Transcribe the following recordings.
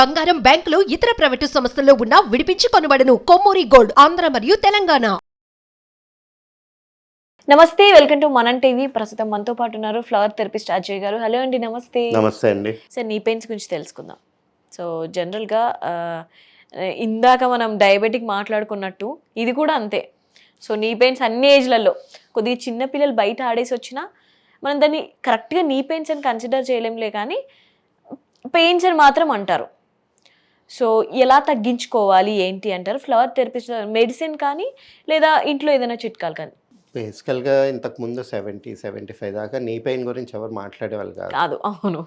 బంగారం బ్యాంకులు ఇతర ప్రైవేటు సంస్థల్లో ఉన్న విడిపించి కొనబడను. కొమ్మూరి గోల్డ్ ఆంధ్ర మరియు తెలంగాణ. నమస్తే వెల్కమ్ టు మనన్ టీవీ. ప్రస్తుతం మనతో పాటు ఉన్నారు ఫ్లవర్ థెరపిస్ట్ అజయ్ గారు. హలో అండి నమస్తే. నమస్తే అండి. సార్ నీ పెయిన్స్ గురించి తెలుసుకుందాం. సో జనరల్గా ఇందాక మనం డయాబెటిక్ మాట్లాడుకున్నట్టు ఇది కూడా అంతే. సో నీ పెయిన్స్ అన్ని ఏజ్లలో కొద్దిగా చిన్న పిల్లలు బయట ఆడేసి వచ్చినా మనం దాన్ని కరెక్ట్గా నీ పెయిన్స్ అని కన్సిడర్ చేయలేంలే కానీ పెయిన్స్ అని మాత్రం అంటారు. సో ఎలా తగ్గించుకోవాలి ఏంటి అంటారు? ఫ్లవర్ థెరపిస్ట్ మెడిసిన్ కానీ లేదా ఇంట్లో ఏదైనా చిట్కాలు కానీ? బేసికల్గా ఇంతకు ముందు సెవెంటీ సెవెంటీ ఫైవ్ దాకా నీ పెయిన్ గురించి ఎవరు మాట్లాడేవాళ్ళు కాదు. కాదు అవును.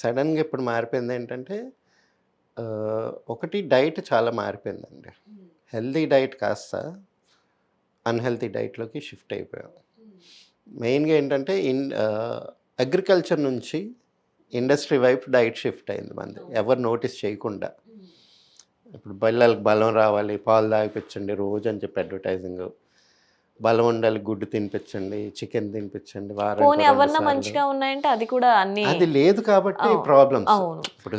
సడన్గా ఇప్పుడు మారిపోయింది ఏంటంటే ఒకటి డైట్ చాలా మారిపోయిందండి. హెల్తీ డైట్ కాస్త అన్హెల్తీ డైట్లోకి షిఫ్ట్ అయిపోయాం. మెయిన్గా ఏంటంటే ఇన్ అగ్రికల్చర్ నుంచి ఇండస్ట్రీ వైపు డైట్ షిఫ్ట్ అయింది మంది. ఎవరు నోటీస్ చేయకుండా. ఇప్పుడు పిల్లలకు బలం రావాలి పాలు తాగిపించండి రోజు అని చెప్పి అడ్వర్టైజింగ్ బలం ఉండాలి గుడ్డు తినిపించండి చికెన్ తినిపించండి ఎవరన్నా. మంచిగా ఉన్నాయంటే అది కూడా అన్ని అది లేదు కాబట్టి అవును ఇప్పుడు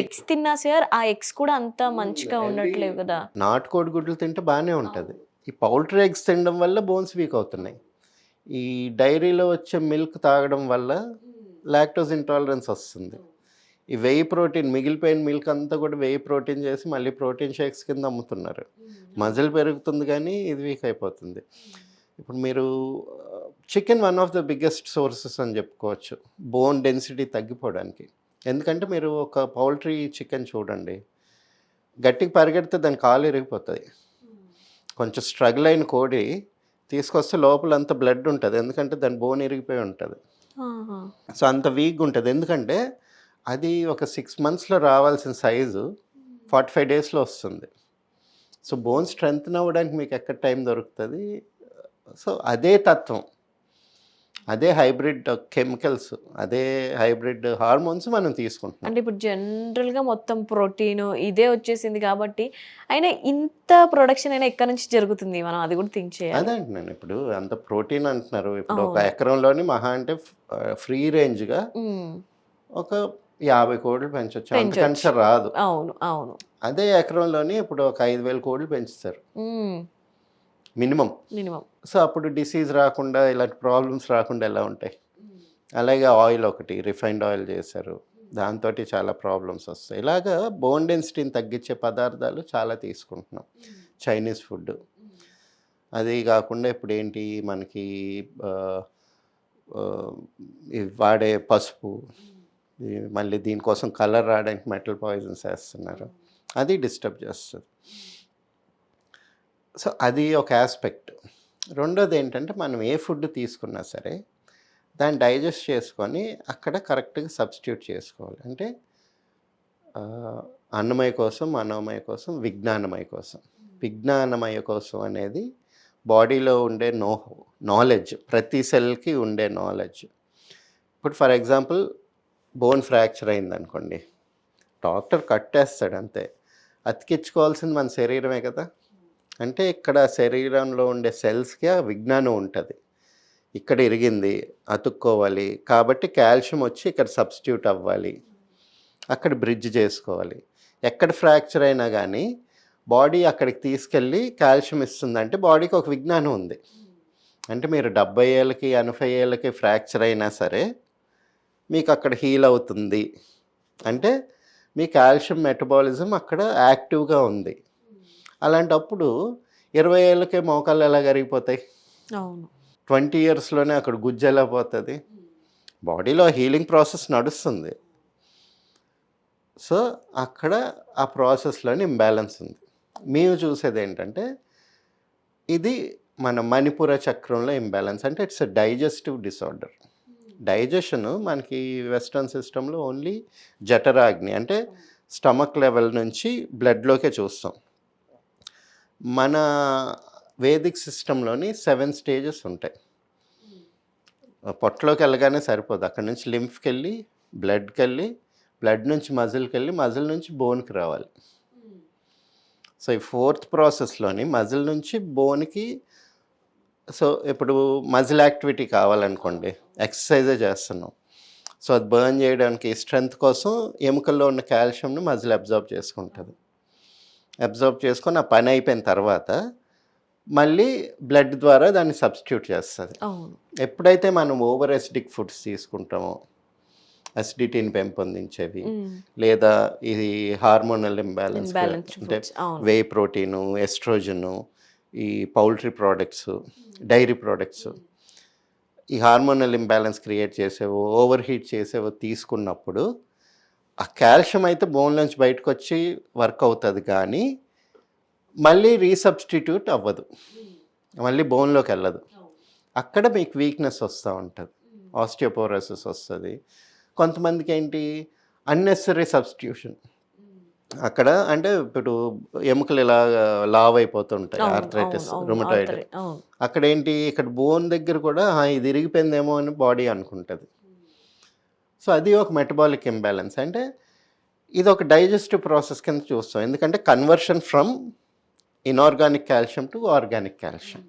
ఎగ్స్ తిన్నా సార్ ఆ ఎగ్స్ కూడా అంత మంచిగా ఉండట్లేవు కదా. నాటుకోడి గుడ్లు తింటే బాగానే ఉంటుంది. ఈ పౌల్ట్రీ ఎగ్స్ తినడం వల్ల బోన్స్ వీక్ అవుతున్నాయి. ఈ డైరీలో వచ్చే మిల్క్ తాగడం వల్ల లాక్టోజ్ ఇంటాలరెన్స్ వస్తుంది. ఈ వెయ్యి ప్రోటీన్ మిగిలిపోయిన మిల్క్ అంతా కూడా వెయ్యి ప్రోటీన్ చేసి మళ్ళీ ప్రోటీన్ షేక్స్ కింద అమ్ముతున్నారు. మజిల్ పెరుగుతుంది కానీ ఇది వీక్ అయిపోతుంది. ఇప్పుడు మీరు chicken one of the biggest sources అని చెప్పుకోవచ్చు. బోన్ డెన్సిటీ తగ్గిపోవడానికి. ఎందుకంటే మీరు ఒక పౌల్ట్రీ చికెన్ చూడండి. గట్టికి పరిగెడితే దాని కాలు ఇరిగిపోతుంది కొంచెం స్ట్రగుల్ అయిన కోడి తీసుకొస్తే లోపల అంత బ్లడ్ ఉంటుంది. ఎందుకంటే దాని బోన్ ఇరిగిపోయి ఉంటుంది. సో అంత వీక్గా ఉంటుంది. ఎందుకంటే అది ఒక సిక్స్ మంత్స్లో రావాల్సిన సైజు ఫార్టీ ఫైవ్ డేస్లో వస్తుంది. సో బోన్ స్ట్రెంగ్త్ అవ్వడానికి మీకు ఎక్కడ టైం దొరుకుతుంది? సో అదే తత్వం. అదే హైబ్రిడ్ కెమికల్స్ అదే హైబ్రిడ్ హార్మోన్స్ మనం తీసుకుంటున్నాం. అంటే ఇప్పుడు జనరల్గా మొత్తం ప్రోటీన్ ఇదే వచ్చేసింది కాబట్టి అయినా ఇంత ప్రొడక్షన్ అయినా ఎక్కడి నుంచి జరుగుతుంది? మనం అది కూడా థింక్ చేయాలి. అదే అంటున్నాను. ఇప్పుడు అంత ప్రోటీన్ అంటున్నారు. ఇప్పుడు ఒక. ఎకరంలోని మహా అంటే ఫ్రీ రేంజ్గా ఒక యాభై కోట్లు పెంచవచ్చు. అంతకంటే రాదు. అవును అవును. అదే ఎకరంలోని ఇప్పుడు ఒక ఐదు వేల కోట్లు పెంచుతారు. మినిమం. మినిమం. సో అప్పుడు డిసీజ్ రాకుండా ఇలాంటి ప్రాబ్లమ్స్ రాకుండా ఎలా ఉంటాయి? అలాగే ఆయిల్ ఒకటి రిఫైన్డ్ ఆయిల్ చేశారు. దాంతో చాలా ప్రాబ్లమ్స్ వస్తాయి. ఇలాగా బోన్ డెన్సిటీని తగ్గించే పదార్థాలు చాలా తీసుకుంటున్నాం. చైనీస్ ఫుడ్ అది కాకుండా ఇప్పుడు ఏంటి మనకి వాడే పసుపు మళ్ళీ దీనికోసం కలర్ రావడానికి మెటల్ పాయిజన్స్ వేస్తున్నారు అది డిస్టర్బ్ చేస్తుంది. సో అది ఒక ఆస్పెక్ట్. రెండోది ఏంటంటే మనం ఏ ఫుడ్ తీసుకున్నా సరే దాన్ని డైజెస్ట్ చేసుకొని అక్కడ కరెక్ట్గా సబ్స్టిట్యూట్ చేసుకోవాలి. అంటే అన్నమయ కోసం మనోమయ కోసం విజ్ఞానమయ కోసం. విజ్ఞానమయ కోసం అనేది బాడీలో ఉండే నో నాలెడ్జ్ ప్రతి సెల్కి ఉండే నాలెడ్జ్. ఇప్పుడు ఫర్ ఎగ్జాంపుల్ బోన్ ఫ్రాక్చర్ అయిందనుకోండి డాక్టర్ కట్టేస్తాడు అంతే. అతికించుకోవాల్సింది మన శరీరమే కదా. అంటే ఇక్కడ శరీరంలో ఉండే సెల్స్కి ఆ విజ్ఞానం ఉంటుంది. ఇక్కడ ఇరిగింది అతుక్కోవాలి కాబట్టి కాల్షియం వచ్చి ఇక్కడ సబ్స్టిట్యూట్ అవ్వాలి. అక్కడ బ్రిడ్జ్ చేసుకోవాలి. ఎక్కడ ఫ్రాక్చర్ అయినా కానీ బాడీ అక్కడికి తీసుకెళ్ళి కాల్షియం ఇస్తుంది అంటే బాడీకి ఒక విజ్ఞానం ఉంది. అంటే మీరు డెబ్బై ఏళ్ళకి ఎనభై ఏళ్ళకి ఫ్రాక్చర్ అయినా సరే మీకు అక్కడ హీల్ అవుతుంది. అంటే మీ కాల్షియం మెటబాలిజం అక్కడ యాక్టివ్గా ఉంది. అలాంటప్పుడు ఇరవై ఏళ్ళకే మోకాళ్ళు ఎలా కరిగిపోతాయి? అవును. ట్వంటీ ఇయర్స్లోనే అక్కడ గుజ్జు ఎలా పోతుంది? బాడీలో హీలింగ్ ప్రాసెస్ నడుస్తుంది. సో అక్కడ ఆ ప్రాసెస్లోని ఇంబ్యాలెన్స్ ఉంది. మేము చూసేది ఏంటంటే ఇది మన మణిపుర చక్రంలో ఇంబ్యాలెన్స్. అంటే it's a digestive disorder. Digestion మనకి వెస్ట్రన్ సిస్టంలో ఓన్లీ జఠరాగ్ని అంటే స్టమక్ లెవెల్ నుంచి బ్లడ్లోకే చూస్తాం. మన వేదిక్ సిస్టంలోని సెవెన్ స్టేజెస్ ఉంటాయి. పొట్టలోకి వెళ్ళగానే సరిపోదు. అక్కడ నుంచి లింఫ్కి వెళ్ళి బ్లడ్కి వెళ్ళి బ్లడ్ నుంచి మజిల్కి వెళ్ళి మజిల్ నుంచి బోన్కి రావాలి. సో ఈ ఫోర్త్ ప్రాసెస్లోని మజిల్ నుంచి బోన్కి సో ఇప్పుడు మజిల్ యాక్టివిటీ కావాలనుకోండి ఎక్సర్సైజే చేస్తున్నాం సో అది బర్న్ చేయడానికి స్ట్రెంగ్త్ కోసం ఎముకల్లో ఉన్న కాల్షియంని మజిల్ అబ్జర్వ్ చేసుకుంటుంది అబ్జర్వ్ చేసుకొని ఆ పని అయిపోయిన తర్వాత మళ్ళీ బ్లడ్ ద్వారా దాన్ని సబ్స్టిట్యూట్ చేస్తుంది ఎప్పుడైతే మనం ఓవర్ ఎసిడిక్ ఫుడ్స్ తీసుకుంటామో అసిడిటీని పెంపొందించేవి. లేదా ఇది హార్మోనల్ ఇంబ్యాలెన్స్ అంటే. వే ప్రోటీను ఎస్ట్రోజను ఈ పౌల్ట్రీ ప్రోడక్ట్స్ డైరీ ప్రోడక్ట్స్ ఈ హార్మోనల్ ఇంబ్యాలెన్స్ క్రియేట్ చేసేవో ఓవర్ హీట్ చేసేవో తీసుకున్నప్పుడు ఆ కాల్షియం అయితే బోన్లోంచి బయటకు వచ్చి వర్క్ అవుతుంది కానీ మళ్ళీ రీసబ్స్టిట్యూట్ అవ్వదు. మళ్ళీ బోన్లోకి వెళ్ళదు. అక్కడ మీకు వీక్నెస్ వస్తూ ఉంటుంది. ఆస్టియోపోరోసిస్ వస్తుంది. కొంతమందికి ఏంటి? Unnecessary substitution. అక్కడ అంటే ఇప్పుడు ఎముకలు ఇలా లావ్ అయిపోతుంటాయి ఆర్థరైటిస్ రుమటాయిడ్ అక్కడ ఏంటి ఇక్కడ బోన్ దగ్గర కూడా "ఆ, ఇది ఇరిగిపోయిందేమో అని బాడీ అనుకుంటుంది. సో అది ఒక మెటబాలిక్ ఇంబ్యాలెన్స్. అంటే ఇది ఒక డైజెస్టివ్ ప్రాసెస్ కింద చూస్తాం. ఎందుకంటే conversion from inorganic calcium to organic calcium.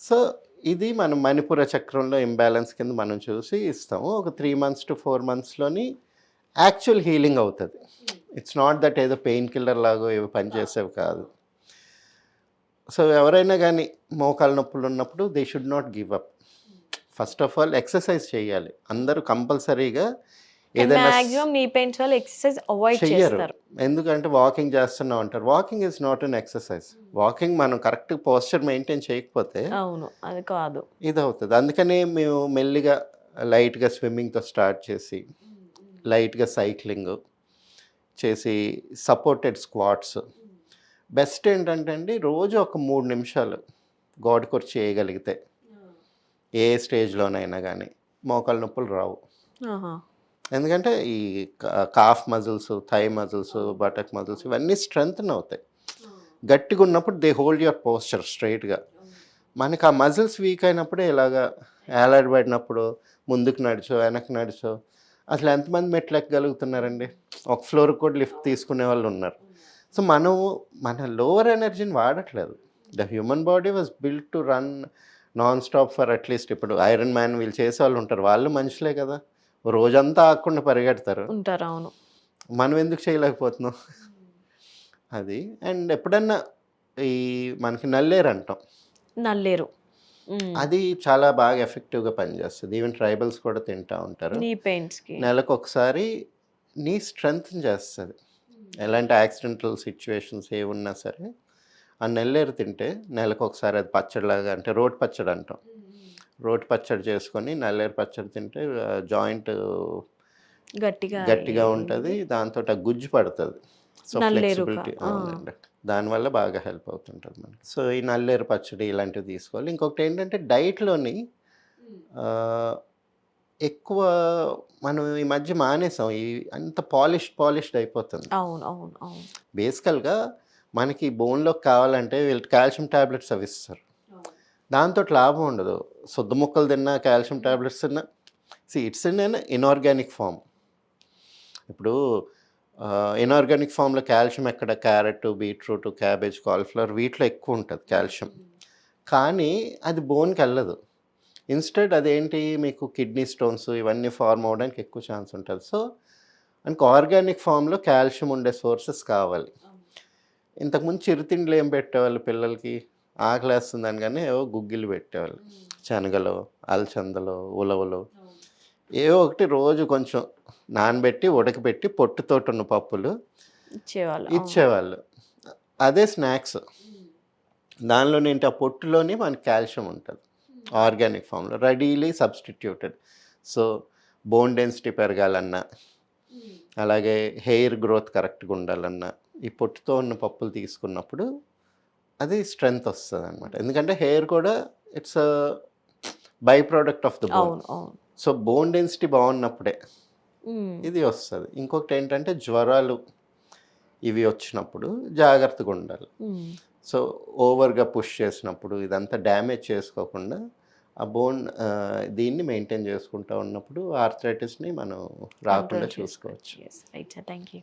So ఇది మనం మణిపుర చక్రంలో ఇంబ్యాలెన్స్ కింద మనం చూసి ఇస్తాము. ఒక త్రీ మంత్స్ టు ఫోర్ మంత్స్లోని యాక్చువల్ హీలింగ్ అవుతుంది. ఇట్స్ నాట్ దట్ ఏదో పెయిన్ కిల్లర్ లాగో ఏవో పనిచేసేవి కాదు. సో ఎవరైనా కానీ మోకాలు నొప్పులు ఉన్నప్పుడు they should not give up first of all exercise చేయాలి. అందరూ కంపల్సరీగా ఏదైనా ఎక్సర్సైజ్ అవాయిడ్ చేస్తారు. ఎందుకంటే వాకింగ్ చేస్తున్నాం అంటారు. Walking is not an exercise walking మనం కరెక్ట్ పోస్చర్ మెయింటైన్ చేయకపోతే అవును అది కాదు. ఇది అవుతుంది అందుకనే మేము మెల్లిగా లైట్గా స్విమ్మింగ్తో స్టార్ట్ చేసి లైట్గా సైక్లింగ్ చేసి సపోర్టెడ్ స్క్వాట్స్ బెస్ట్ ఏంటంటే అండి రోజు ఒక మూడు నిమిషాలు గోడకొచ్చి చేయగలిగితే. ఏ స్టేజ్లోనైనా కానీ మోకాళ్ళ నొప్పులు రావు. ఎందుకంటే ఈ calf muscles thigh muscles buttock muscles ఇవన్నీ స్ట్రెంగ్త్ అవుతాయి. గట్టిగా ఉన్నప్పుడు దే హోల్డ్ యువర్ పోస్చర్ స్ట్రైట్గా మనకి ఆ మజిల్స్ వీక్ అయినప్పుడే ఇలాగా ఏలాడబడినప్పుడు ముందుకు నడిచో వెనక్కి నడిచో అసలు ఎంతమంది మెట్లు ఎక్కగలుగుతున్నారండి? ఒక ఫ్లోర్ కూడా లిఫ్ట్ తీసుకునే వాళ్ళు ఉన్నారు. సో మనం మన లోవర్ ఎనర్జీని వాడట్లేదు. The human body was build to run non stop for at least ఇప్పుడు ఐరన్ మ్యాన్ వీళ్ళు చేసే వాళ్ళు ఉంటారు. వాళ్ళు మనుషులే కదా. రోజంతా ఆకుండా పరిగెడతారు. ఉంటారు అవును. మనం ఎందుకు చేయలేకపోతున్నాం? అది. అండ్ ఎప్పుడన్నా ఈ మనకి నల్లేరు అంటాం. నల్లేరు. అది చాలా బాగా ఎఫెక్టివ్గా పనిచేస్తుంది. ఈవెన్ ట్రైబల్స్ కూడా తింటూ ఉంటారు. నీ నెలకు ఒకసారి నీ స్ట్రెంగ్త్ చేస్తుంది. ఎలాంటి యాక్సిడెంటల్ సిచ్యువేషన్స్ ఏ ఉన్నా సరే ఆ నెల్లేరు తింటే నెలకు ఒకసారి అది పచ్చడిలాగా అంటే రోటి పచ్చడి అంటాం. రోటి పచ్చడి చేసుకొని నల్లేరు పచ్చడి తింటే జాయింట్ గట్టిగా గట్టిగా ఉంటుంది. దాంతో గుజ్జు పడుతుంది. So flexibility. అవునండి. దానివల్ల బాగా హెల్ప్ అవుతుంటుంది మనకి సో ఈ నల్లేరు పచ్చడి ఇలాంటివి తీసుకోవాలి. ఇంకొకటి ఏంటంటే డైట్లోని ఎక్కువ మనం ఈ మధ్య మానేసాం. ఈ అంత పాలిష్ పాలిష్డ్ అయిపోతుంది. అవును అవును అవును. బేసికల్గా మనకి బోన్లోకి కావాలంటే వీళ్ళు కాల్షియం టాబ్లెట్స్ అవి ఇస్తారు. దాంతో లాభం ఉండదు. శుద్ధ ముక్కలు తిన్నా కాల్షియం టాబ్లెట్స్ తిన్నా see it's in an inorganic form ఇప్పుడు ఇన్ఆర్గానిక్ ఫామ్లో కాల్షియం ఎక్కడ? క్యారెట్ బీట్రూట్ క్యాబేజ్ కాలీఫ్లవర్ వీటిలో ఎక్కువ ఉంటుంది కాల్షియం. కానీ అది బోన్కి వెళ్ళదు. ఇన్స్టెడ్ అదేంటి? మీకు కిడ్నీ స్టోన్స్ ఇవన్నీ ఫార్మ్ అవ్వడానికి ఎక్కువ ఛాన్స్ ఉంటుంది. సో మనకు ఆర్గానిక్ ఫామ్లో కాల్షియం ఉండే సోర్సెస్ కావాలి. ఇంతకుముందు చిరుతిండ్లు ఏం పెట్టేవాళ్ళు పిల్లలకి? ఆకలేస్తుందని కానీ ఏవో గుగ్గిలు పెట్టేవాళ్ళు. శనగలు అలచందలు ఉలవలు. ఏవో ఒకటి రోజు కొంచెం నానబెట్టి ఉడకబెట్టి పొట్టుతోటి ఉన్న పప్పులు ఇచ్చేవాళ్ళు. ఇచ్చేవాళ్ళు. అదే స్నాక్స్. దానిలోని ఏంటి ఆ పొట్టులోని మనకి కాల్షియం ఉంటుంది. ఆర్గానిక్ ఫామ్లో. Readily substituted. So bone density పెరగాలన్నా అలాగే హెయిర్ గ్రోత్ కరెక్ట్గా ఉండాలన్నా ఈ పొట్టుతో ఉన్న పప్పులు తీసుకున్నప్పుడు అది స్ట్రెంగ్త్ వస్తుంది అనమాట ఎందుకంటే హెయిర్ కూడా it's by product of the bone. So bone density బాగున్నప్పుడే. ఇది వస్తుంది ఇంకొకటి ఏంటంటే జ్వరాలు ఇవి వచ్చినప్పుడు జాగ్రత్తగా ఉండాలి. సో ఓవర్గా పుష్ చేసినప్పుడు ఇదంతా డ్యామేజ్ చేసుకోకుండా ఆ బోన్ దీన్ని మెయింటైన్ చేసుకుంటూ ఉన్నప్పుడు ఆర్థరైటిస్ని మనం రాకుండా చూసుకోవచ్చు sir. Thank you.